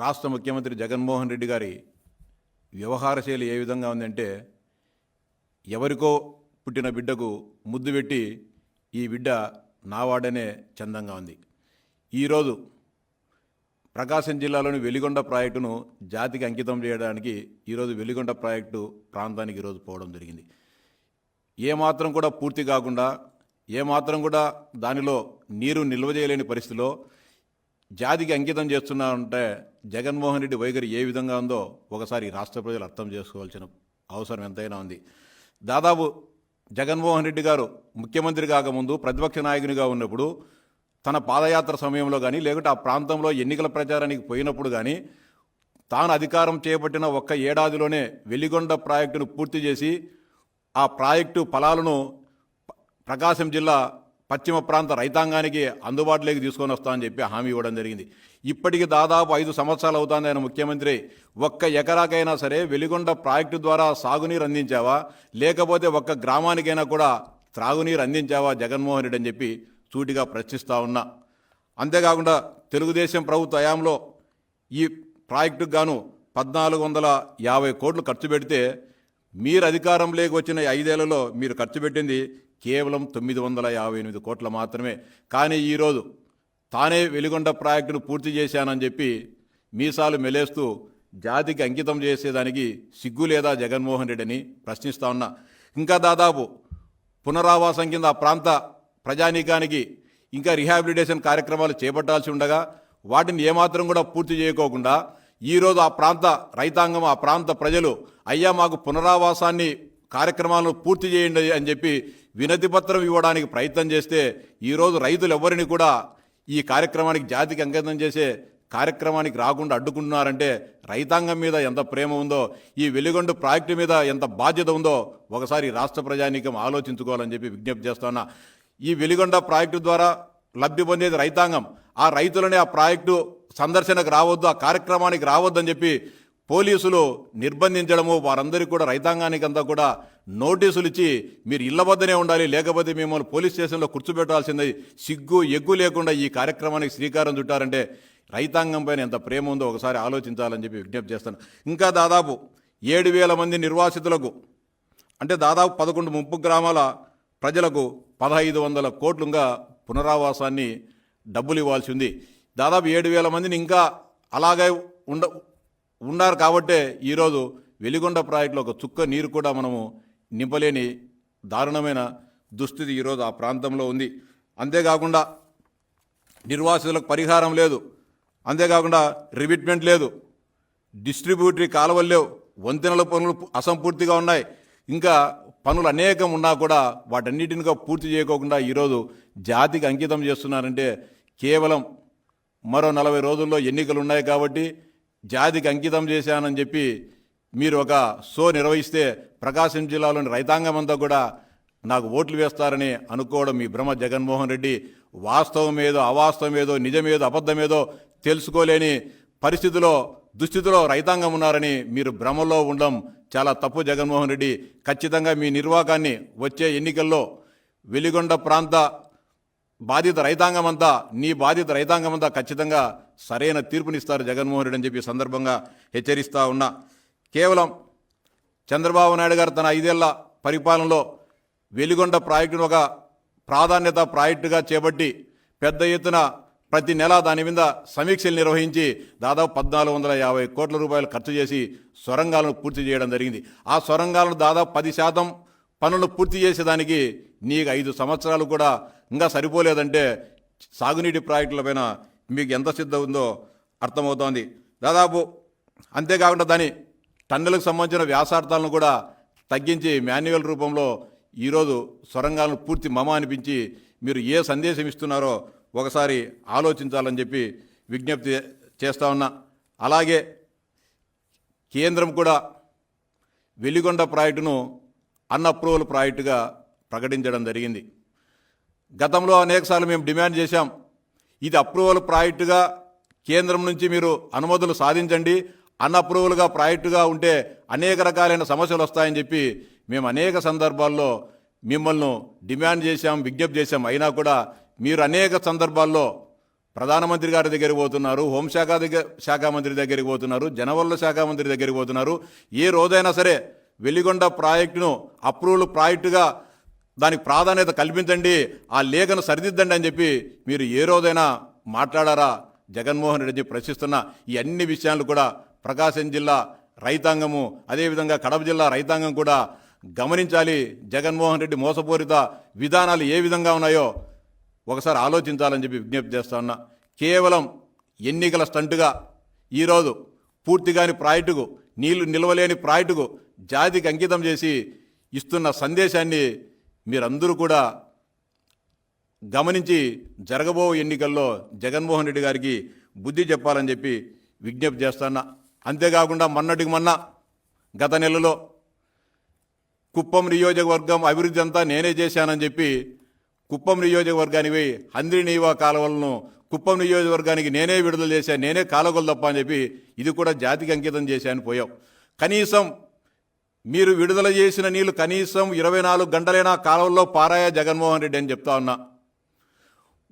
రాష్ట్ర ముఖ్యమంత్రి జగన్మోహన్ రెడ్డి గారి వ్యవహార శైలి ఏ విధంగా ఉందంటే ఎవరికో పుట్టిన బిడ్డకు ముద్దు పెట్టి ఈ బిడ్డ నావాడనే చందంగా ఉంది. ఈరోజు ప్రకాశం జిల్లాలోని వెలిగొండ ప్రాజెక్టును జాతికి అంకితం చేయడానికి ఈరోజు వెలిగొండ ప్రాజెక్టు ప్రాంతానికి ఈరోజు పోవడం జరిగింది. ఏమాత్రం కూడా పూర్తి కాకుండా ఏమాత్రం కూడా దానిలో నీరు నిల్వ చేయలేని పరిస్థితిలో జాతికి అంకితం చేస్తున్నారంటే జగన్మోహన్ రెడ్డి వైఖరి ఏ విధంగా ఉందో ఒకసారి రాష్ట్ర ప్రజలు అర్థం చేసుకోవాల్సిన అవసరం ఎంతైనా ఉంది. దాదాపు జగన్మోహన్ రెడ్డి గారు ముఖ్యమంత్రి కాకముందు ప్రతిపక్ష నాయకునిగా ఉన్నప్పుడు తన పాదయాత్ర సమయంలో కానీ లేకుంటే ఆ ప్రాంతంలో ఎన్నికల ప్రచారానికి పోయినప్పుడు కానీ తాను అధికారం చేపట్టిన ఒక్క ఏడాదిలోనే వెలిగొండ ప్రాజెక్టును పూర్తి చేసి ఆ ప్రాజెక్టు ఫలాలను ప్రకాశం జిల్లా పశ్చిమ ప్రాంత రైతాంగానికి అందుబాటులోకి తీసుకొని వస్తామని చెప్పి హామీ ఇవ్వడం జరిగింది. ఇప్పటికి దాదాపు ఐదు సంవత్సరాలు అవుతుంది ఆయన ముఖ్యమంత్రి. ఒక్క ఎకరాకైనా సరే వెలిగొండ ప్రాజెక్టు ద్వారా సాగునీరు అందించావా? లేకపోతే ఒక్క గ్రామానికైనా కూడా త్రాగునీరు అందించావా జగన్మోహన్ రెడ్డి అని చెప్పి సూటిగా ప్రశ్నిస్తూ ఉన్నా. అంతేకాకుండా తెలుగుదేశం ప్రభుత్వ హయాంలో ఈ ప్రాజెక్టుకు గాను పద్నాలుగు వందల యాభై కోట్లు ఖర్చు పెడితే మీరు అధికారంలోకి వచ్చిన ఐదేళ్ళలో మీరు ఖర్చు పెట్టింది కేవలం తొమ్మిది వందల యాభై ఎనిమిది కోట్ల మాత్రమే. కానీ ఈరోజు తానే వెలిగొండ ప్రాజెక్టును పూర్తి చేశానని చెప్పి మీసాలు మెలేస్తూ జాతికి అంకితం చేసేదానికి సిగ్గు లేదా జగన్మోహన్ రెడ్డిని ప్రశ్నిస్తా ఉన్నా. ఇంకా దాదాపు పునరావాసం కింద ఆ ప్రాంత ప్రజానీకానికి ఇంకా రిహాబిలిటేషన్ కార్యక్రమాలు చేపట్టాల్సి ఉండగా వాటిని ఏమాత్రం కూడా పూర్తి చేయకోకుండా ఈరోజు ఆ ప్రాంత రైతాంగం ఆ ప్రాంత ప్రజలు అయ్యా మాకు పునరావాసాన్ని కార్యక్రమాలను పూర్తి చేయండి అని చెప్పి వినతి పత్రం ఇవ్వడానికి ప్రయత్నం చేస్తే ఈరోజు రైతులు ఎవరిని కూడా ఈ కార్యక్రమానికి జాతికి అంకితం చేసే కార్యక్రమానికి రాకుండా అడ్డుకుంటున్నారంటే రైతాంగం మీద ఎంత ప్రేమ ఉందో ఈ వెలుగొండ ప్రాజెక్టు మీద ఎంత బాధ్యత ఉందో ఒకసారి రాష్ట్ర ప్రజానీకం ఆలోచించుకోవాలని చెప్పి విజ్ఞప్తి చేస్తున్నా ఈ వెలిగొండ ప్రాజెక్టు ద్వారా లబ్ధి పొందేది రైతాంగం. ఆ రైతులనే ఆ ప్రాజెక్టు సందర్శనకు రావద్దు ఆ కార్యక్రమానికి రావద్దని చెప్పి పోలీసులు నిర్బంధించడము వారందరికీ కూడా రైతాంగానికి అంతా కూడా నోటీసులు ఇచ్చి మీరు ఇళ్ళ వద్దనే ఉండాలి లేకపోతే మిమ్మల్ని పోలీస్ స్టేషన్లో కూర్చోబెట్టాల్సింది. సిగ్గు ఎగ్గు లేకుండా ఈ కార్యక్రమానికి శ్రీకారం చుట్టారంటే రైతాంగం పైన ఎంత ప్రేమ ఉందో ఒకసారి ఆలోచించాలని చెప్పి విజ్ఞప్తి చేస్తాను. ఇంకా దాదాపు ఏడు వేల మంది నిర్వాసితులకు అంటే దాదాపు పదకొండు ముప్పు గ్రామాల ప్రజలకు పదహైదు వందల కోట్లుగా పునరావాసాన్ని డబ్బులు ఇవ్వాల్సి ఉంది. దాదాపు ఏడు వేల మందిని ఇంకా అలాగే ఉండ ఉన్నారు కాబట్టే ఈరోజు వెలిగొండ ప్రాజెక్టులో ఒక చుక్క నీరు కూడా మనము నింపలేని దారుణమైన దుస్థితి ఈరోజు ఆ ప్రాంతంలో ఉంది. అంతేకాకుండా నిర్వాసితులకు పరిహారం లేదు. అంతేకాకుండా రిబిట్మెంట్ లేదు. డిస్ట్రిబ్యూటరీ కాలువలు లేవు. వంతెనల పనులు అసంపూర్తిగా ఉన్నాయి. ఇంకా పనులు అనేకం ఉన్నా కూడా వాటన్నిటినిగా పూర్తి చేయకోకుండా ఈరోజు జాతికి అంకితం చేస్తున్నారంటే కేవలం మరో నలభై రోజుల్లో ఎన్నికలు ఉన్నాయి కాబట్టి జాతికి అంకితం చేశానని చెప్పి మీరు ఒక షో నిర్వహిస్తే ప్రకాశం జిల్లాలోని రైతాంగం అంతా కూడా నాకు ఓట్లు వేస్తారని అనుకోవడం మీ భ్రమ జగన్మోహన్ రెడ్డి. వాస్తవం ఏదో అవాస్తవం ఏదో నిజమేదో అబద్ధమేదో తెలుసుకోలేని పరిస్థితిలో దుస్థితిలో రైతాంగం ఉన్నారని మీరు భ్రమలో ఉండడం చాలా తప్పు జగన్మోహన్ రెడ్డి. ఖచ్చితంగా మీ నిర్వాకాన్ని వచ్చే ఎన్నికల్లో వెలిగొండ ప్రాంత బాధిత రైతాంగం అంతా నీ బాధిత రైతాంగం అంతా ఖచ్చితంగా సరైన తీర్పునిస్తారు జగన్మోహన్ రెడ్డి అని చెప్పి సందర్భంగా హెచ్చరిస్తూ ఉన్నా. కేవలం చంద్రబాబు నాయుడు గారు తన ఐదేళ్ళ పరిపాలనలో వెలిగొండ ప్రాజెక్టును ఒక ప్రాధాన్యత ప్రాజెక్టుగా చేపట్టి పెద్ద ఎత్తున ప్రతి నెల దాని మీద సమీక్షలు నిర్వహించి దాదాపు పద్నాలుగు వందల యాభై కోట్ల రూపాయలు ఖర్చు చేసి సొరంగాలను పూర్తి చేయడం జరిగింది. ఆ సొరంగాలను దాదాపు పది శాతం పనులు పూర్తి చేసేదానికి నీకు ఐదు సంవత్సరాలు కూడా ఇంకా సరిపోలేదంటే సాగునీటి ప్రాజెక్టులపైన మీకు ఎంత సిద్ధ ఉందో అర్థమవుతోంది. దాదాపు అంతేకాకుండా దాని టన్నులకు సంబంధించిన వ్యాసార్థాలను కూడా తగ్గించి మాన్యువల్ రూపంలో ఈరోజు సొరంగాలను పూర్తి మమ అనిపించి మీరు ఏ సందేశం ఇస్తున్నారో ఒకసారి ఆలోచించాలని చెప్పి విజ్ఞప్తి చేస్తా ఉన్నా. అలాగే కేంద్రం కూడా వెలిగొండ ప్రాజెక్టును అన్అప్రూవల్ ప్రాజెక్టుగా ప్రకటించడం జరిగింది. గతంలో అనేకసార్లు మేము డిమాండ్ చేశాం. ఇది అప్రూవల్ ప్రాజెక్టుగా కేంద్రం నుంచి మీరు అనుమతులు సాధించండి. అన్అప్రూవల్గా ప్రాజెక్టుగా ఉంటే అనేక రకాలైన సమస్యలు వస్తాయని చెప్పి మేము అనేక సందర్భాల్లో మిమ్మల్ని డిమాండ్ చేశాం విజ్ఞప్తి చేశాం. అయినా కూడా మీరు అనేక సందర్భాల్లో ప్రధానమంత్రి గారి దగ్గరికి పోతున్నారు హోంశాఖ దగ్గర శాఖ మంత్రి దగ్గరికి పోతున్నారు జనవరుల శాఖ మంత్రి దగ్గరికి పోతున్నారు. ఏ రోజైనా సరే వెలిగొండ ప్రాజెక్టును అప్రూవల్ ప్రాజెక్టుగా దానికి ప్రాధాన్యత కల్పించండి ఆ లేఖను సరిదిద్దండి అని చెప్పి మీరు ఏ రోజైనా మాట్లాడారా? జగన్మోహన్ రెడ్డి ప్రశ్నిస్తున్న ఈ అన్ని విషయాలు కూడా ప్రకాశం జిల్లా రైతాంగము అదేవిధంగా కడప జిల్లా రైతాంగం కూడా గమనించాలి. జగన్మోహన్ రెడ్డి మోసపూరిత విధానాలు ఏ విధంగా ఉన్నాయో ఒకసారి ఆలోచించాలని చెప్పి విజ్ఞప్తి చేస్తా ఉన్నా. కేవలం ఎన్నికల స్టంటుగా ఈరోజు పూర్తిగాని ప్రాజెక్టుకు నీళ్ళు నిలవలేని ప్రాజెక్టుకు జాతికి అంకితం చేసి ఇస్తున్న సందేశాన్ని మీరందరూ కూడా గమనించి జరగబో ఎన్నికల్లో జగన్మోహన్ రెడ్డి గారికి బుద్ధి చెప్పాలని చెప్పి విజ్ఞప్తి చేస్తాను అంతేకాకుండా మొన్నటికి మొన్న గత నెలలో కుప్పం నియోజకవర్గం అభివృద్ధి అంతా నేనే చేశానని చెప్పి కుప్పం నియోజకవర్గానికి పోయి హంద్రినీవా కాలువలను కుప్పం నియోజకవర్గానికి నేనే విడుదల చేశాను నేనే కాలువలు తప్ప అని చెప్పి ఇది కూడా జాతికి అంకితం చేశాను పోయావు కనీసం మీరు విడుదల చేసిన నీళ్ళు కనీసం ఇరవై నాలుగు గంటలైనా కాలంలో పారాయ జగన్మోహన్ రెడ్డి అని చెప్తా ఉన్నా.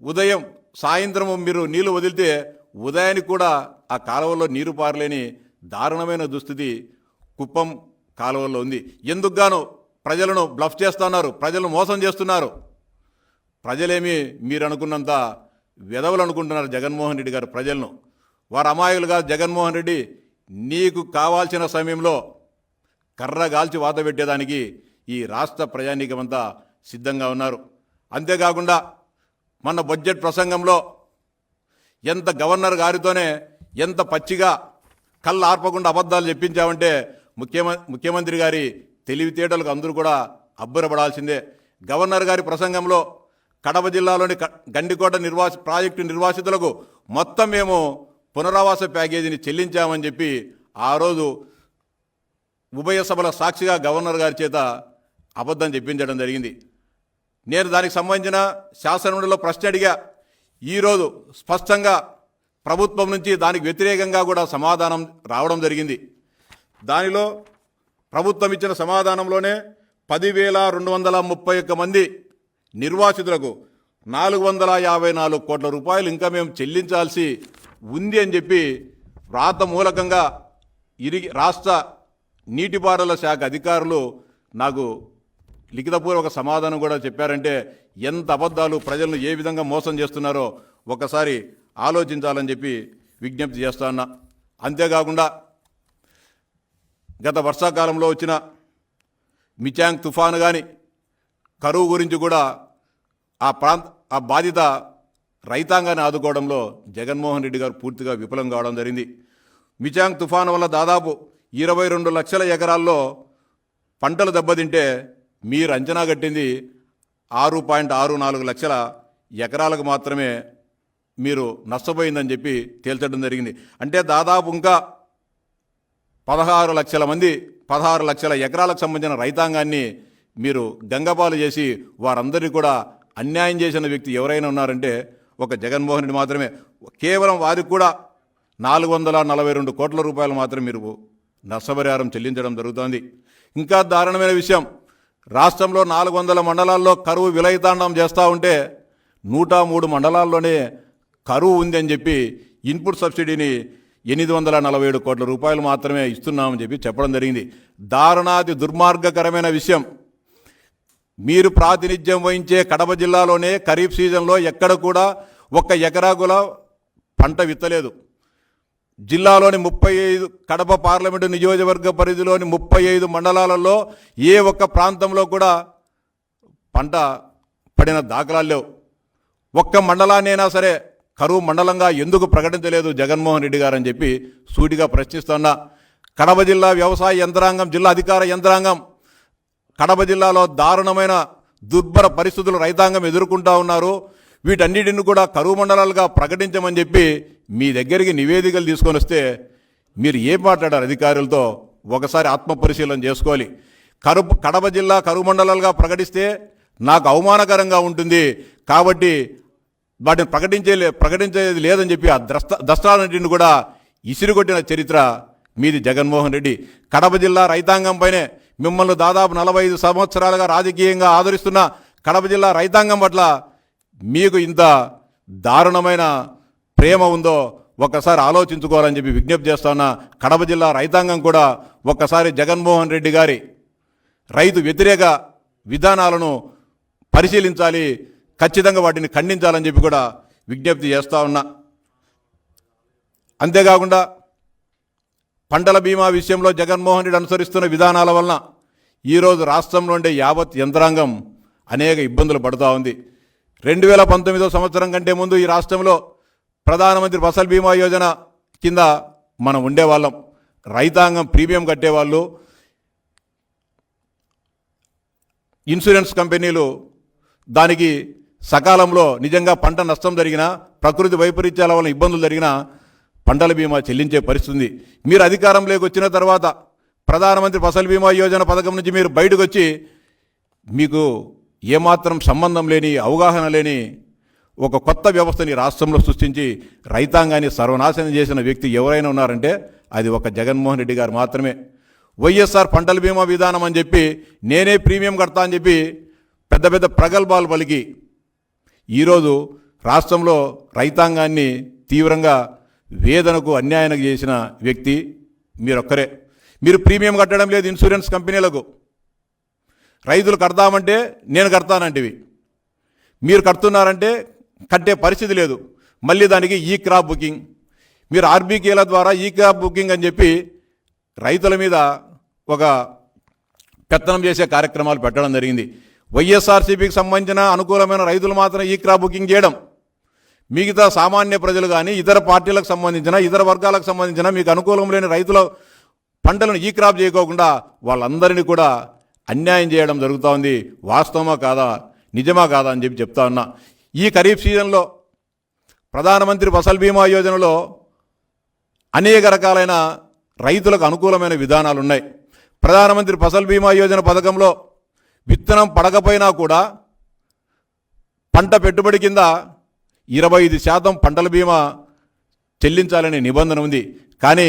ఉదయం సాయంత్రం మీరు నీళ్ళు వదిలితే ఉదయానికి కూడా ఆ కాలువలో నీరు పారలేని దారుణమైన దుస్థితి కుప్పం కాలువల్లో ఉంది. ఎందుకు గాను ప్రజలను బ్లఫ్ చేస్తున్నారు ప్రజలను మోసం చేస్తున్నారు? ప్రజలేమి మీరు అనుకున్నంత వెధవలు అనుకుంటున్నారు జగన్మోహన్ రెడ్డి గారు ప్రజలను. వారు అమాయకులుగా జగన్మోహన్ రెడ్డి నీకు కావాల్సిన సమయంలో కర్ర గాల్చి వాత పెట్టేదానికి ఈ రాష్ట్ర ప్రజానీకమంతా సిద్ధంగా ఉన్నారు. అంతేకాకుండా మన బడ్జెట్ ప్రసంగంలో ఎంత గవర్నర్ గారితోనే ఎంత పచ్చిగా కళ్ళు ఆర్పకుండా అబద్ధాలు చెప్పించామంటే ముఖ్యమ ముఖ్యమంత్రి గారి తెలివితేటలకు అందరూ కూడా అబ్బురపడాల్సిందే. గవర్నర్ గారి ప్రసంగంలో కడప జిల్లాలోని గండికోట నిర్వాసి ప్రాజెక్టు నిర్వాసితులకు మొత్తం మేము పునరావాస ప్యాకేజీని చెల్లించామని చెప్పి ఆ రోజు ఉభయ సభల సాక్షిగా గవర్నర్ గారి చేత అబద్ధం చెప్పించడం జరిగింది. నేను దానికి సంబంధించిన శాసనమండలిలో ప్రశ్న అడిగా. ఈరోజు స్పష్టంగా ప్రభుత్వం నుంచి దానికి వ్యతిరేకంగా కూడా సమాధానం రావడం జరిగింది. దానిలో ప్రభుత్వం ఇచ్చిన సమాధానంలోనే పదివేల రెండు వందల ముప్పై ఒక్క మంది నిర్వాసితులకు నాలుగు వందల యాభై నాలుగు కోట్ల రూపాయలు ఇంకా మేము చెల్లించాల్సి ఉంది అని చెప్పి వ్రాత మూలకంగా ఇరిగి రాష్ట్ర నీటిపారుదల శాఖ అధికారులు నాకు లిఖితపూర్వక సమాధానం కూడా చెప్పారంటే ఎంత అబద్ధాలు ప్రజలను ఏ విధంగా మోసం చేస్తున్నారో ఒకసారి ఆలోచించాలని చెప్పి విజ్ఞప్తి చేస్తా అంతేకాకుండా గత వర్షాకాలంలో వచ్చిన మిచాంగ్ తుఫాను కానీ కరువు గురించి కూడా ఆ ప్రాంత ఆ బాధిత రైతాంగాన్ని ఆదుకోవడంలో జగన్మోహన్ రెడ్డి గారు పూర్తిగా విఫలం కావడం జరిగింది. మిచాంగ్ తుఫాను వల్ల దాదాపు ఇరవై రెండు లక్షల ఎకరాల్లో పంటలు దెబ్బతింటే మీరు అంచనా కట్టింది ఆరు పాయింట్ ఆరు నాలుగు లక్షల ఎకరాలకు మాత్రమే మీరు నష్టపోయిందని చెప్పి తేల్చడం జరిగింది. అంటే దాదాపు ఇంకా పదహారు లక్షల మంది పదహారు లక్షల ఎకరాలకు సంబంధించిన రైతాంగాన్ని మీరు గంగపాలు చేసి వారందరినీ కూడా అన్యాయం చేసిన వ్యక్తి ఎవరైనా ఉన్నారంటే ఒక జగన్మోహన్ రెడ్డి మాత్రమే. కేవలం వారికి కూడా నాలుగు వందల నలభై రెండు కోట్ల రూపాయలు మాత్రం మీరు నష్టపరిహారం చెల్లించడం జరుగుతోంది. ఇంకా దారుణమైన విషయం రాష్ట్రంలో నాలుగు వందల మండలాల్లో కరువు విలయతాండం చేస్తూ ఉంటే నూట మూడు మండలాల్లోనే కరువు ఉంది అని చెప్పి ఇన్పుట్ సబ్సిడీని ఎనిమిది వందల నలభై ఏడు కోట్ల రూపాయలు మాత్రమే ఇస్తున్నామని చెప్పి చెప్పడం జరిగింది. దారుణాది దుర్మార్గకరమైన విషయం. మీరు ప్రాతినిధ్యం వహించే కడప జిల్లాలోనే ఖరీఫ్ సీజన్లో ఎక్కడ కూడా ఒక్క ఎకరాకుల పంట విత్తలేదు. జిల్లాలోని ముప్పై ఐదు కడప పార్లమెంటు నియోజకవర్గ పరిధిలోని ముప్పై ఐదు మండలాలలో ఏ ఒక్క ప్రాంతంలో కూడా పంట పడిన దాఖలాలు లేవు. ఒక్క మండలాన్నైనా సరే కరువు మండలంగా ఎందుకు ప్రకటించలేదు జగన్మోహన్ రెడ్డి గారని చెప్పి సూటిగా ప్రశ్నిస్తున్నా. కడప జిల్లా వ్యవసాయ యంత్రాంగం జిల్లా అధికార యంత్రాంగం కడప జిల్లాలో దారుణమైన దుర్భర పరిస్థితులు రైతాంగం ఎదుర్కొంటా ఉన్నారు. వీటన్నిటిని కూడా కరువు మండలాలుగా ప్రకటించమని చెప్పి మీ దగ్గరికి నివేదికలు తీసుకొని వస్తే మీరు ఏం మాట్లాడారు అధికారులతో? ఒకసారి ఆత్మ పరిశీలన చేసుకోవాలి. కరువు కడప జిల్లా కరువు మండలాలుగా ప్రకటిస్తే నాకు అవమానకరంగా ఉంటుంది. కాబట్టి వాటిని ప్రకటించే ప్రకటించేది లేదని చెప్పి ఆ ద్రస్త దస్త్రాలన్నింటిని కూడా ఇసిరికొట్టిన చరిత్ర మీది జగన్మోహన్ రెడ్డి. కడప జిల్లా రైతాంగంపైనే మిమ్మల్ని దాదాపు నలభై ఐదు సంవత్సరాలుగా రాజకీయంగా ఆదరిస్తున్న కడప జిల్లా రైతాంగం పట్ల మీకు ఇంత దారుణమైన ప్రేమ ఉందో ఒక్కసారి ఆలోచించుకోవాలని చెప్పి విజ్ఞప్తి చేస్తున్నా కడప జిల్లా రైతాంగం కూడా ఒక్కసారి జగన్మోహన్ రెడ్డి గారి రైతు వ్యతిరేక విధానాలను పరిశీలించాలి. ఖచ్చితంగా వాటిని ఖండించాలని చెప్పి కూడా విజ్ఞప్తి చేస్తా ఉన్నా. అంతేకాకుండా పంటల బీమా విషయంలో జగన్మోహన్ రెడ్డి అనుసరిస్తున్న విధానాల వలన ఈరోజు రాష్ట్రంలో ఉండే యావత్ యంత్రాంగం అనేక ఇబ్బందులు పడుతూ ఉంది. రెండు వేల పంతొమ్మిదో సంవత్సరం కంటే ముందు ఈ రాష్ట్రంలో ప్రధానమంత్రి ఫసల్ బీమా యోజన కింద మనం ఉండేవాళ్ళం. రైతాంగం ప్రీమియం కట్టేవాళ్ళు. ఇన్సూరెన్స్ కంపెనీలు దానికి సకాలంలో నిజంగా పంట నష్టం జరిగినా ప్రకృతి వైపరీత్యాల వల్ల ఇబ్బందులు జరిగినా పంటల బీమా చెల్లించే పరిస్థితి మీరు అధికారంలోకి వచ్చిన తర్వాత ప్రధానమంత్రి ఫసల్ బీమా యోజన పథకం నుంచి మీరు బయటకు వచ్చి మీకు ఏమాత్రం సంబంధం లేని అవగాహన లేని ఒక కొత్త వ్యవస్థని రాష్ట్రంలో సృష్టించి రైతాంగాన్ని సర్వనాశనం చేసిన వ్యక్తి ఎవరైనా ఉన్నారంటే అది ఒక జగన్మోహన్ రెడ్డి గారు మాత్రమే. వైఎస్ఆర్ పంటల బీమా విధానం అని చెప్పి నేనే ప్రీమియం కడతా అని చెప్పి పెద్ద పెద్ద ప్రగల్భాలు పలికి ఈరోజు రాష్ట్రంలో రైతాంగాన్ని తీవ్రంగా వేదనకు అన్యాయానికి చేసిన వ్యక్తి మీరొక్కరే. మీరు ప్రీమియం కట్టడం లేదు ఇన్సూరెన్స్ కంపెనీలకు. రైతులు కడతామంటే నేను కడతానంటివి. మీరు కడుతున్నారంటే కట్టే పరిస్థితి లేదు. మళ్ళీ దానికి ఈ క్రాప్ బుకింగ్. మీరు ఆర్బీకేల ద్వారా ఈ క్రాప్ బుకింగ్ అని చెప్పి రైతుల మీద ఒక పెత్తనం చేసే కార్యక్రమాలు పెట్టడం జరిగింది. వైఎస్ఆర్సీపీకి సంబంధించిన అనుకూలమైన రైతులు మాత్రం ఈ క్రాప్ బుకింగ్ చేయడం. మిగతా సామాన్య ప్రజలు కానీ ఇతర పార్టీలకు సంబంధించిన ఇతర వర్గాలకు సంబంధించిన మీకు అనుకూలం లేని రైతుల పంటలను ఈ క్రాప్ చేయకోకుండా వాళ్ళందరినీ కూడా అన్యాయం చేయడం జరుగుతూ ఉంది. వాస్తవమా కాదా? నిజమా కాదా అని చెప్పి చెప్తా ఉన్నా. ఈ ఖరీఫ్ సీజన్లో ప్రధానమంత్రి ఫసల్ బీమా యోజనలో అనేక రకాలైన రైతులకు అనుకూలమైన విధానాలు ఉన్నాయి ప్రధానమంత్రి ఫసల్ బీమా యోజన పథకంలో విత్తనం పడకపోయినా కూడా పంట పెట్టుబడి కింద ఇరవై ఐదు శాతం పంటల బీమా చెల్లించాలనే నిబంధన ఉంది. కానీ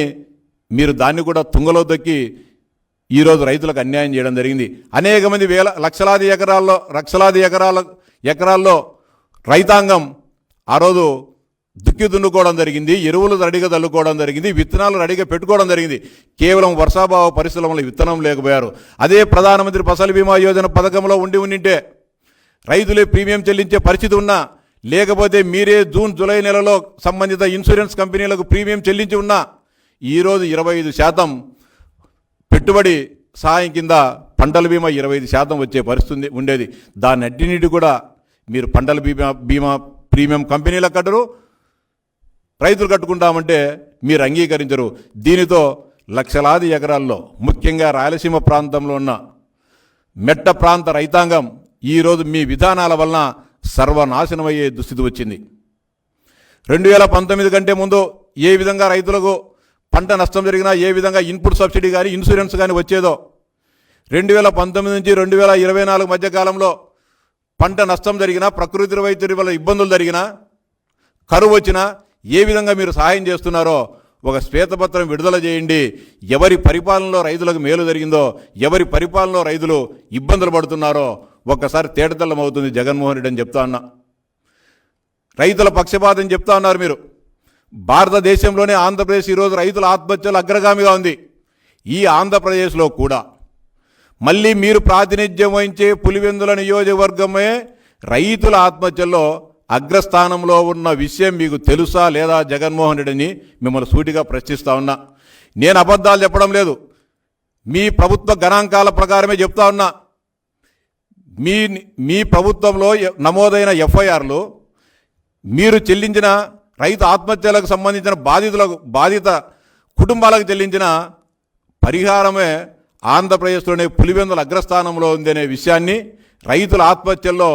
మీరు దాన్ని కూడా తుంగలో దొక్కి ఈరోజు రైతులకు అన్యాయం చేయడం జరిగింది. అనేక మంది వేల లక్షలాది ఎకరాల్లో లక్షలాది ఎకరాల ఎకరాల్లో రైతాంగం ఆ రోజు దుక్కి దున్నుకోవడం జరిగింది ఎరువులు రెడీగా తల్లుకోవడం జరిగింది విత్తనాలు రెడీగా పెట్టుకోవడం జరిగింది. కేవలం వర్షాభావ పరిశ్రమలో విత్తనం లేకపోయారు. అదే ప్రధానమంత్రి ఫసల్ బీమా యోజన పథకంలో ఉండి ఉండింటే రైతులే ప్రీమియం చెల్లించే పరిస్థితి ఉన్నా లేకపోతే మీరే జూన్ జూలై నెలలో సంబంధిత ఇన్సూరెన్స్ కంపెనీలకు ప్రీమియం చెల్లించి ఉన్నా ఈరోజు ఇరవై ఐదు శాతం పెట్టుబడి సహాయం కింద పంటల బీమా ఇరవై ఐదు శాతం వచ్చే పరిస్థితి ఉండేది. దాని అడ్డినీటి కూడా మీరు పంటల బీమా బీమా ప్రీమియం కంపెనీలకు కట్టరు రైతులు కట్టుకుంటామంటే మీరు అంగీకరించరు. దీనితో లక్షలాది ఎకరాల్లో ముఖ్యంగా రాయలసీమ ప్రాంతంలో ఉన్న మెట్ట ప్రాంత రైతాంగం ఈరోజు మీ విధానాల వలన సర్వనాశనమయ్యే దుస్థితి వచ్చింది. రెండు వేల పంతొమ్మిది కంటే ముందు ఏ విధంగా రైతులకు పంట నష్టం జరిగినా ఏ విధంగా ఇన్పుట్ సబ్సిడీ కానీ ఇన్సూరెన్స్ కానీ వచ్చేదో రెండు వేల పంతొమ్మిది నుంచి రెండు వేల ఇరవై నాలుగు మధ్య కాలంలో పంట నష్టం జరిగినా ప్రకృతి వైద్యుడి వల్ల ఇబ్బందులు జరిగినా కరువు వచ్చినా ఏ విధంగా మీరు సహాయం చేస్తున్నారో ఒక శ్వేతపత్రం విడుదల చేయండి. ఎవరి పరిపాలనలో రైతులకు మేలు జరిగిందో ఎవరి పరిపాలనలో రైతులు ఇబ్బందులు పడుతున్నారో ఒక్కసారి తేటతెల్లం అవుతుంది జగన్మోహన్ రెడ్డి అని చెప్తా ఉన్నా రైతుల పక్షపాతం చెప్తా ఉన్నారు మీరు. భారతదేశంలోనే ఆంధ్రప్రదేశ్ ఈరోజు రైతుల ఆత్మహత్యలు అగ్రగామిగా ఉంది. ఈ ఆంధ్రప్రదేశ్లో కూడా. మళ్ళీ మీరు ప్రాతినిధ్యం వహించే పులివెందుల నియోజకవర్గమే రైతుల ఆత్మహత్యల్లో అగ్రస్థానంలో ఉన్న విషయం మీకు తెలుసా లేదా జగన్మోహన్ రెడ్డిని మిమ్మల్ని సూటిగా ప్రశ్నిస్తా ఉన్నా. నేను అబద్ధాలు చెప్పడం లేదు. మీ ప్రభుత్వ గణాంకాల ప్రకారమే చెప్తా ఉన్నా. మీ మీ ప్రభుత్వంలో నమోదైన ఎఫ్ఐఆర్లు మీరు చెల్లించిన రైతు ఆత్మహత్యలకు సంబంధించిన బాధితులకు బాధిత కుటుంబాలకు చెల్లించిన పరిహారమే ఆంధ్రప్రదేశ్లోనే పులివెందుల అగ్రస్థానంలో ఉందనే విషయాన్ని రైతుల ఆత్మహత్యల్లో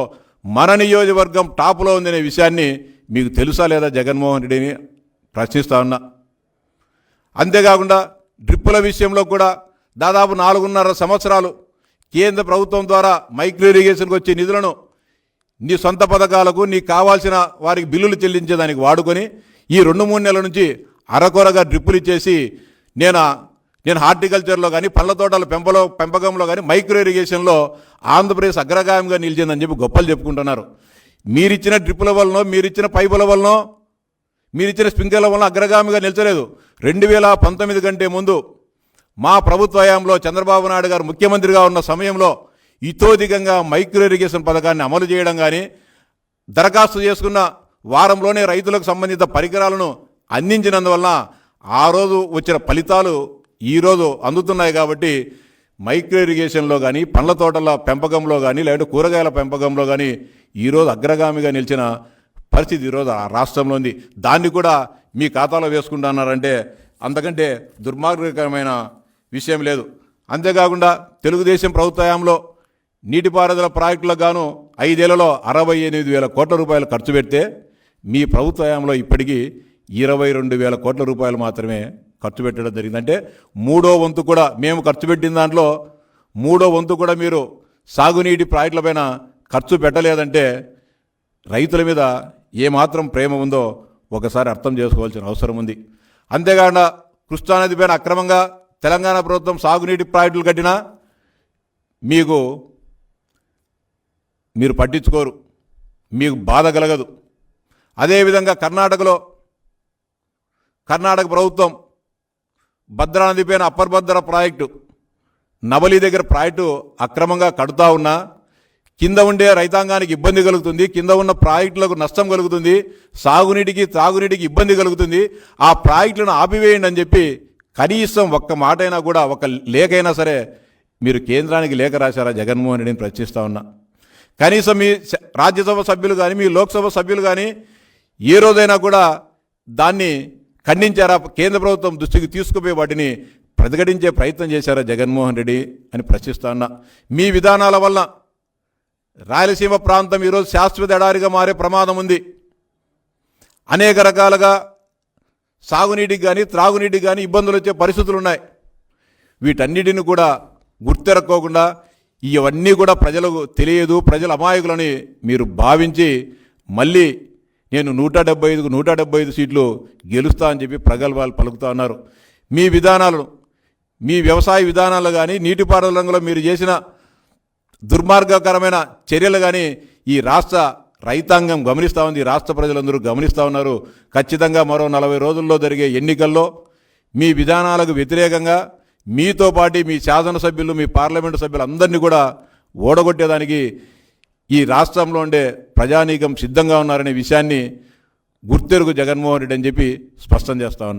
మన నియోజకవర్గం టాపులో ఉందనే విషయాన్ని మీకు తెలుసా లేదా జగన్మోహన్ రెడ్డిని ప్రశ్నిస్తా ఉన్నా? అంతేకాకుండా డ్రిప్పుల విషయంలో కూడా దాదాపు నాలుగున్నర సంవత్సరాలు కేంద్ర ప్రభుత్వం ద్వారా మైక్రో ఇరిగేషన్కి వచ్చే నిధులను నీ సొంత పథకాలకు నీకు కావాల్సిన వారికి బిల్లులు చెల్లించేదానికి వాడుకొని ఈ రెండు మూడు నెలల నుంచి అరకొరగా డ్రిప్పులు ఇచ్చేసి నేను నేను హార్టికల్చర్లో కానీ పళ్ళ తోటల పెంపలో పెంపకంలో కానీ మైక్రో ఇరిగేషన్లో ఆంధ్రప్రదేశ్ అగ్రగామిగా నిలిచిందని చెప్పి గొప్పలు చెప్పుకుంటున్నారు. మీరిచ్చిన డ్రిప్పుల వలన మీరిచ్చిన పైపుల వలన మీరిచ్చిన స్ప్రింక్లర్ల వలన అగ్రగామిగా నిలిచలేదు. రెండు వేల పంతొమ్మిది కంటే ముందు మా ప్రభుత్వ హయాంలో చంద్రబాబు నాయుడు గారు ముఖ్యమంత్రిగా ఉన్న సమయంలో ఇతోధికంగా మైక్రో ఇరిగేషన్ పథకాన్ని అమలు చేయడం కానీ దరఖాస్తు చేసుకున్న వారంలోనే రైతులకు సంబంధిత పరికరాలను అందించినందువలన ఆ రోజు వచ్చిన ఫలితాలు ఈరోజు అందుతున్నాయి కాబట్టి మైక్రో ఇరిగేషన్లో కానీ పండ్ల తోటల పెంపకంలో కానీ లేదంటే కూరగాయల పెంపకంలో కానీ ఈరోజు అగ్రగామిగా నిలిచిన పరిస్థితి ఈరోజు ఆ రాష్ట్రంలో ఉంది. దాన్ని కూడా మీ ఖాతాలో వేసుకుంటున్నారంటే అంతకంటే దుర్మార్గకరమైన విషయం లేదు. అంతేకాకుండా తెలుగుదేశం ప్రభుత్వ హయాంలో నీటిపారుదల ప్రాజెక్టులకు గాను ఐదేళ్ళలో అరవై ఎనిమిది వేల కోట్ల రూపాయలు ఖర్చు పెడితే మీ ప్రభుత్వ హయాంలో ఇప్పటికీ ఇరవై రెండు వేల కోట్ల రూపాయలు మాత్రమే ఖర్చు పెట్టడం జరిగిందంటే మూడో వంతు కూడా మేము ఖర్చు పెట్టిన దాంట్లో మూడో వంతు కూడా మీరు సాగునీటి ప్రాజెక్టులపైన ఖర్చు పెట్టలేదంటే రైతుల మీద ఏమాత్రం ప్రేమ ఉందో ఒకసారి అర్థం చేసుకోవాల్సిన అవసరం ఉంది. అంతేకాకుండా కృష్ణానది పైన అక్రమంగా తెలంగాణ ప్రభుత్వం సాగునీటి ప్రాజెక్టులు కట్టినా మీకు మీరు పట్టించుకోరు. మీకు బాధ కలగదు. అదేవిధంగా కర్ణాటకలో కర్ణాటక ప్రభుత్వం భద్రా పైన అప్పర్ భద్ర ప్రాజెక్టు నవలి దగ్గర ప్రాజెక్టు అక్రమంగా కడుతూ ఉన్నా కింద ఉండే రైతాంగానికి ఇబ్బంది కలుగుతుంది కింద ఉన్న ప్రాజెక్టులకు నష్టం కలుగుతుంది సాగునీటికి తాగునీటికి ఇబ్బంది కలుగుతుంది ఆ ప్రాజెక్టులను ఆపివేయండి అని చెప్పి కనీసం ఒక్క మాటైనా కూడా ఒక లేఖైనా సరే మీరు కేంద్రానికి లేఖ రాశారా? జగన్మోహన్ రెడ్డిని ప్రశ్నిస్తూ ఉన్నా. కనీసం మీ స- రాజ్యసభ సభ్యులు కానీ మీ లోక్సభ సభ్యులు కానీ ఏ రోజైనా కూడా దాన్ని ఖండించారా? కేంద్ర ప్రభుత్వం దృష్టికి తీసుకుపోయి వాటిని ప్రతిఘటించే ప్రయత్నం చేశారా జగన్మోహన్ రెడ్డి అని ప్రశ్నిస్తాన్నా మీ విధానాల వల్ల రాయలసీమ ప్రాంతం ఈరోజు శాశ్వత ఎడారిగా మారే ప్రమాదం ఉంది. అనేక రకాలుగా సాగునీటికి కానీ త్రాగునీటికి కానీ ఇబ్బందులు వచ్చే పరిస్థితులు ఉన్నాయి. వీటన్నిటిని కూడా గుర్తెరక్కోకుండా ఇవన్నీ కూడా ప్రజలకు తెలియదు ప్రజల అమాయకులని మీరు భావించి మళ్ళీ నేను నూట డెబ్బై ఐదుకు నూట డెబ్బై ఐదు సీట్లు గెలుస్తా అని చెప్పి ప్రగల్భాలు పలుకుతా ఉన్నారు. మీ విధానాలను మీ వ్యవసాయ విధానాలు కానీ నీటిపారుదల రంగంలో మీరు చేసిన దుర్మార్గకరమైన చర్యలు కానీ ఈ రాష్ట్ర రైతాంగం గమనిస్తూ ఉంది. రాష్ట్ర ప్రజలందరూ గమనిస్తూ ఉన్నారు. ఖచ్చితంగా మరో నలభై రోజుల్లో జరిగే ఎన్నికల్లో మీ విధానాలకు వ్యతిరేకంగా మీతో పాటు మీ శాసనసభ్యులు మీ పార్లమెంటు సభ్యులు అందరినీ కూడా ఓడగొట్టేదానికి ఈ రాష్ట్రంలో ఉండే ప్రజానీకం సిద్ధంగా ఉన్నారనే విషయాన్ని గుర్తెరుగు జగన్మోహన్ రెడ్డి అని చెప్పి స్పష్టం చేస్తా ఉన్నా.